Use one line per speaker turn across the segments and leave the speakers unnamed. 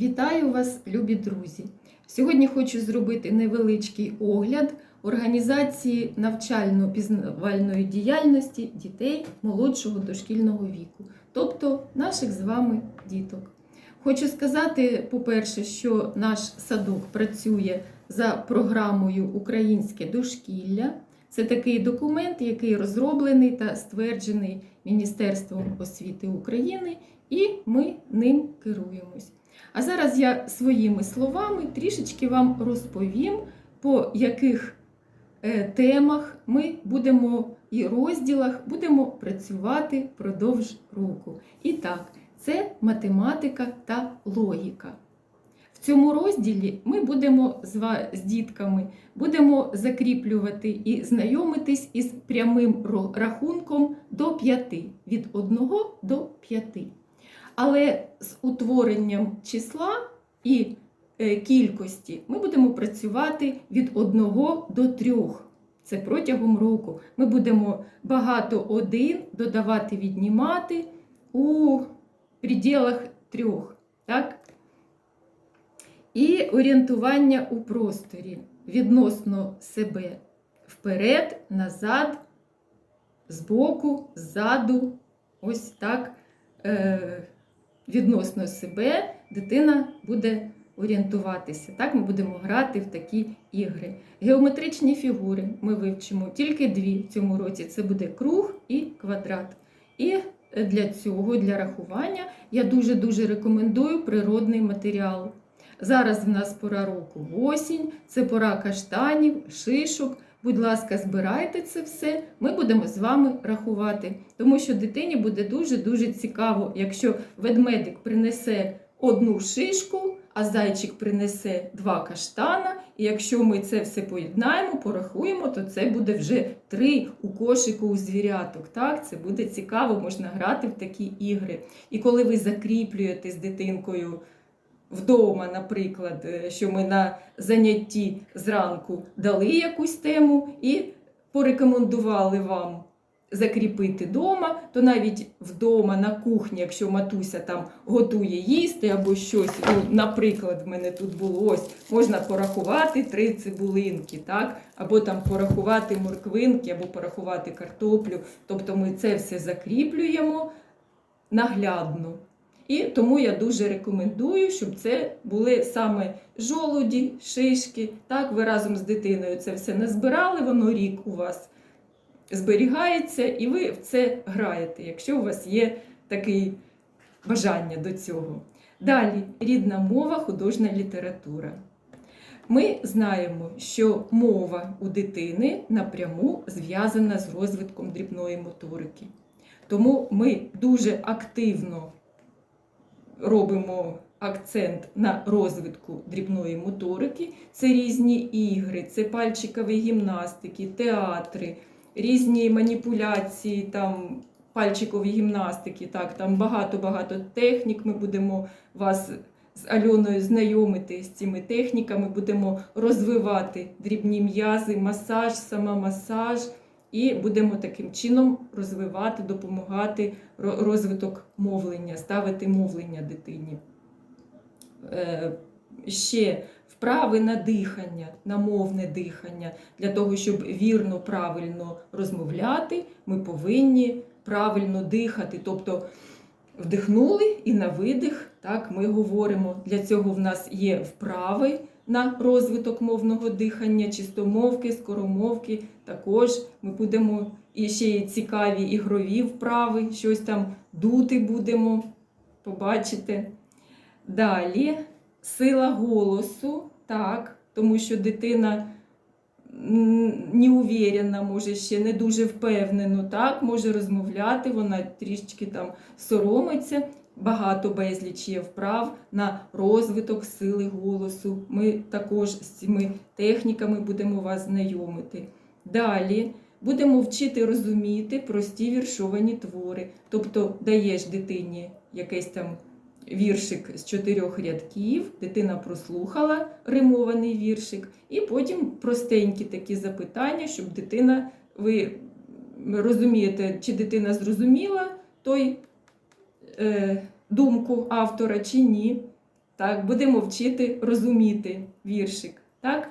Вітаю вас, любі друзі! Сьогодні хочу зробити невеличкий огляд організації навчально-пізнавальної діяльності дітей молодшого дошкільного віку, тобто наших з вами діток. Хочу сказати, по-перше, що наш садок працює за програмою Українське дошкілля. Це такий документ, який розроблений та стверджений Міністерством освіти України, і ми ним керуємось. А зараз я своїми словами трішечки вам розповім, по яких е, темах ми будемо і розділах будемо працювати впродовж року. І так, це математика та логіка. В цьому розділі ми будемо з дітками будемо закріплювати і знайомитись із прямим рахунком до 5, від 1 до 5. Але з утворенням числа і е, кількості ми будемо працювати від 1 до 3. Це протягом року. Ми будемо багато один додавати, віднімати у пределах трьох. Так? І орієнтування у просторі відносно себе вперед, назад, збоку, ззаду. Ось так е, відносно себе дитина буде орієнтуватися. Так, ми будемо грати в такі ігри. Геометричні фігури ми вивчимо тільки дві в цьому році: це буде круг і квадрат. І для цього, для рахування, я дуже-дуже рекомендую природний матеріал. Зараз в нас пора року осінь, це пора каштанів, шишок. Будь ласка, збирайте це все, ми будемо з вами рахувати. Тому що дитині буде дуже-дуже цікаво, якщо ведмедик принесе одну шишку, а зайчик принесе два каштана. І якщо ми це все поєднаємо, порахуємо, то це буде вже три у кошику у звіряток. Так, це буде цікаво, можна грати в такі ігри. І коли ви закріплюєте з дитинкою вдома, наприклад, е, що ми на занятті зранку дали якусь тему і порекомендували вам закріпити вдома, то навіть вдома на кухні, якщо матуся там готує їсти або щось, ну, наприклад, в мене тут було ось, можна порахувати три цибулинки, так? або там порахувати морквинки, або порахувати картоплю. Тобто ми це все закріплюємо наглядно. І тому я дуже рекомендую, щоб це були саме жолуді, шишки. Так, ви разом з дитиною це все назбирали, воно рік у вас зберігається, і ви в це граєте, якщо у вас є таке бажання до цього. Далі рідна мова, художня література. Ми знаємо, що мова у дитини напряму зв'язана з розвитком дрібної моторики. Тому ми дуже активно робимо акцент на розвитку дрібної моторики. Це різні ігри, це пальчикові гімнастики, театри, різні маніпуляції, там пальчикові гімнастики. Так, там багато-багато технік. Ми будемо вас з Альоною знайомити з цими техніками, будемо розвивати дрібні м'язи, масаж, самомасаж. І будемо таким чином розвивати, допомагати розвиток мовлення, ставити мовлення дитині. Е, Ще вправи на дихання, на мовне дихання. Для того, щоб вірно, правильно розмовляти, ми повинні правильно дихати. Тобто вдихнули і на видих, так, ми говоримо. Для цього в нас є вправи на розвиток мовного дихання, чистомовки, скоромовки. Також ми будемо і ще є цікаві ігрові вправи, щось там дути будемо, побачите. Далі сила голосу, так, тому що дитина неуверена, може ще не дуже впевнено, так, може розмовляти, вона трішечки там соромиться. Багато безліч є вправ на розвиток сили голосу. Ми також з цими техніками будемо вас знайомити. Далі будемо вчити розуміти прості віршовані твори. Тобто даєш дитині якийсь там віршик з чотирьох рядків, дитина прослухала римований віршик, і потім простенькі такі запитання, щоб дитина, ви розумієте, чи дитина зрозуміла той е, думку автора чи ні. Так, будемо вчити розуміти віршик. Так?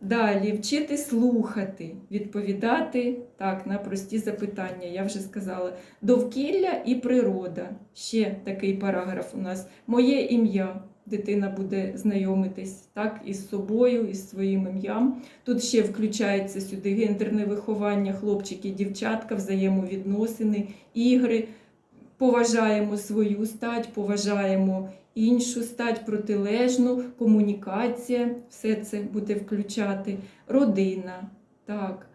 Далі вчити слухати, відповідати так, на прості запитання, я вже сказала. Довкілля і природа. Ще такий параграф у нас. Моє ім'я. Дитина буде знайомитись так, із собою, із своїм ім'ям. Тут ще включається сюди гендерне виховання, хлопчики, дівчатка, взаємовідносини, ігри. Поважаємо свою стать, поважаємо іншу стать, протилежну, комунікація, все це буде включати, родина, так.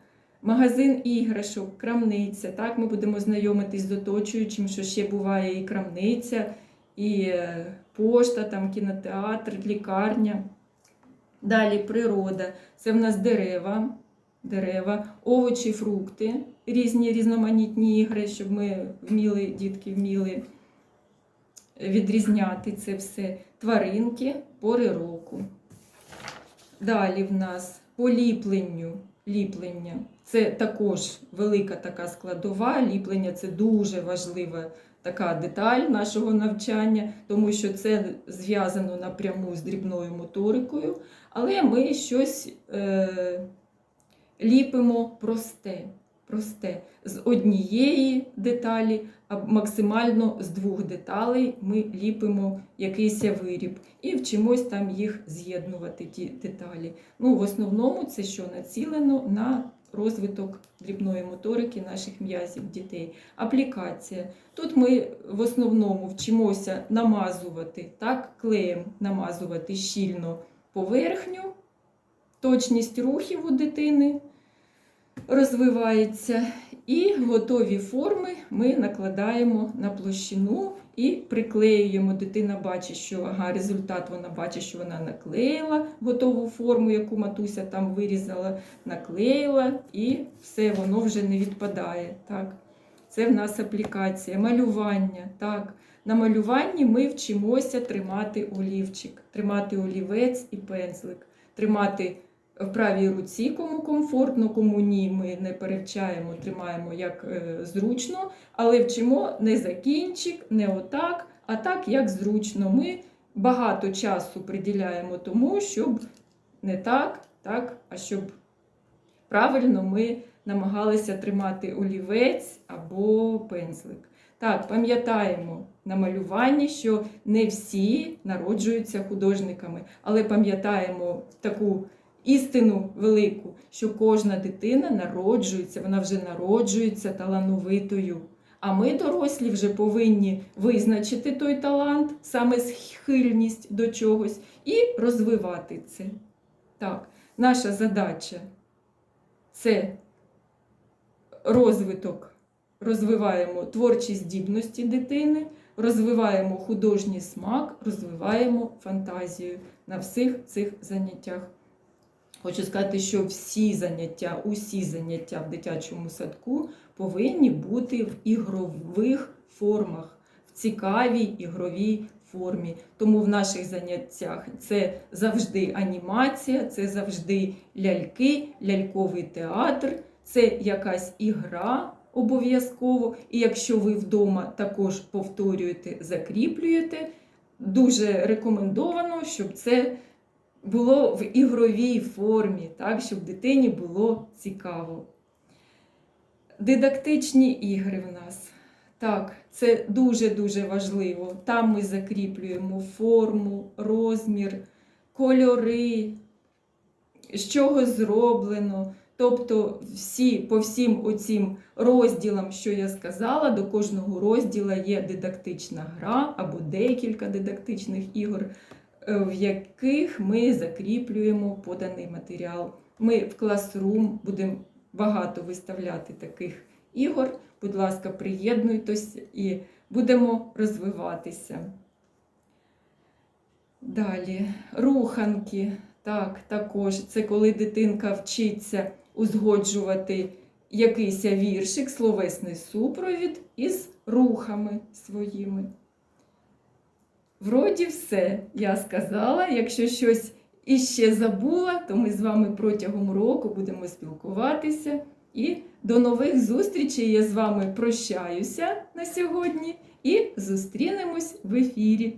Магазин іграшок, крамниця. Так, ми будемо знайомитись з оточуючим, що ще буває і крамниця, і е, пошта, там, кінотеатр, лікарня. Далі природа. Це в нас дерева, дерева, овочі, фрукти, різні різноманітні ігри, щоб ми вміли, дітки вміли відрізняти це все. Тваринки, пори року. Далі в нас по ліпленню. Ліплення. Це також велика така складова. Ліплення це дуже важлива така деталь нашого навчання, тому що це зв'язано напряму з дрібною моторикою, але ми щось е, ліпимо просте, просте. З однієї деталі, а максимально з двох деталей ми ліпимо якийсь виріб і вчимось там їх з'єднувати, ті деталі. Ну, в основному це що націлено на розвиток дрібної моторики наших м'язів дітей. Аплікація. Тут ми в основному вчимося намазувати, так, клеєм намазувати щільно поверхню, точність рухів у дитини розвивається. І готові форми ми накладаємо на площину і приклеюємо. Дитина бачить, що ага, результат вона бачить, що вона наклеїла готову форму, яку матуся там вирізала, наклеїла, і все, воно вже не відпадає. Так. Це в нас аплікація, малювання. Так. На малюванні ми вчимося тримати олівчик, тримати олівець і пензлик, тримати в правій руці, кому комфортно, кому ні, ми не перевчаємо, тримаємо як е, зручно, але вчимо не за кінчик, не отак, а так, як зручно. Ми багато часу приділяємо тому, щоб не так, так, а щоб правильно ми намагалися тримати олівець або пензлик. Так, пам'ятаємо на малюванні, що не всі народжуються художниками, але пам'ятаємо таку істину велику, що кожна дитина народжується, вона вже народжується талановитою. А ми, дорослі, вже повинні визначити той талант, саме схильність до чогось, і розвивати це. Так, наша задача це розвиток, розвиваємо творчі здібності дитини, розвиваємо художній смак, розвиваємо фантазію на всіх цих заняттях. Хочу сказати, що всі заняття, усі заняття в дитячому садку повинні бути в ігрових формах, в цікавій ігровій формі. Тому в наших заняттях це завжди анімація, це завжди ляльки, ляльковий театр, це якась ігра обов'язково. І якщо ви вдома також повторюєте, закріплюєте, дуже рекомендовано, щоб це було в ігровій формі, так, щоб дитині було цікаво. Дидактичні ігри в нас. Так, це дуже-дуже важливо. Там ми закріплюємо форму, розмір, кольори, з чого зроблено. Тобто всі, по всім оцім розділам, що я сказала, до кожного розділа є дидактична гра або декілька дидактичних ігор, в яких ми закріплюємо поданий матеріал. Ми в класрум будемо багато виставляти таких ігор. Будь ласка, приєднуйтесь і будемо розвиватися. Далі, руханки. Так, також це коли дитинка вчиться узгоджувати якийсь віршик, словесний супровід із рухами своїми. Вроді все, я сказала. Якщо щось іще забула, то ми з вами протягом року будемо спілкуватися. І до нових зустрічей я з вами прощаюся на сьогодні і зустрінемось в ефірі.